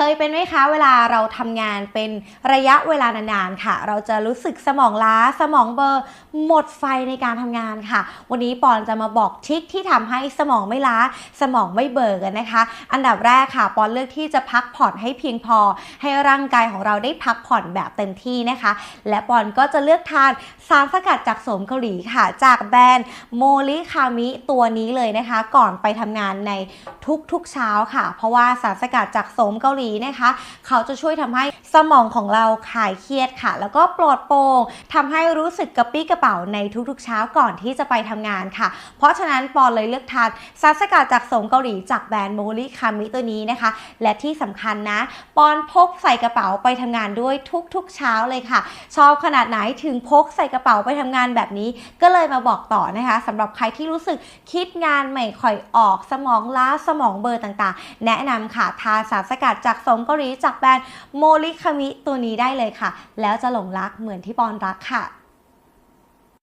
เคยเป็นไหมคะ เวลาเราทำงานเป็นระยะเวลานานๆค่ะ เราจะรู้สึกสมองล้าสมองเบอร์หมดไฟในการทำงานค่ะ วันนี้ปอนจะมาบอกทริคที่ทำให้สมองไม่ล้า สมองไม่เบลอกันนะคะ อันดับแรกค่ะ ปอนเลือกที่จะพักผ่อนให้เพียงพอ ให้ร่างกายของเราได้พักผ่อนแบบเต็มที่นะคะ และปอนก็จะเลือกทานสารสกัดจากโสมเกาหลีค่ะ จากแบรนด์โมลิคามิตัวนี้เลยนะคะ ก่อนไปทำงานในทุกๆเช้าค่ะ เพราะว่าสารสกัดจากโสมเกาหลีนะคะ เขาจะช่วยทำให้สมองของเราคลายเครียดค่ะ แล้วก็ปลอดโปร่งทำให้รู้สึกกระปี้กระเป๋าในทุกๆเช้าก่อนที่จะไปทำงานค่ะ เพราะฉะนั้นปอนเลยเลือกทานสารสกัดจากสมเกาหลีจากแบรนด์โมลิคามิตัวนี้นะคะ และที่สำคัญนะปอนพกใส่กระเป๋าไปทำงานด้วยทุกๆเช้าเลยค่ะ ชอบขนาดไหนถึงพกใส่กระเป๋าไปทำงานแบบนี้ ก็เลยมาบอกต่อนะคะสำหรับใครที่รู้สึกคิดงานไม่ค่อยออกสมองล้าสมองเบลอร์ต่างๆ แนะนำค่ะทาสารสกัดจากสมเกาหลีจากแบรนด์โมลิคามิตัวนี้ได้เลยค่ะ แล้วจะหลงรักเหมือนที่ปอนรักค่ะ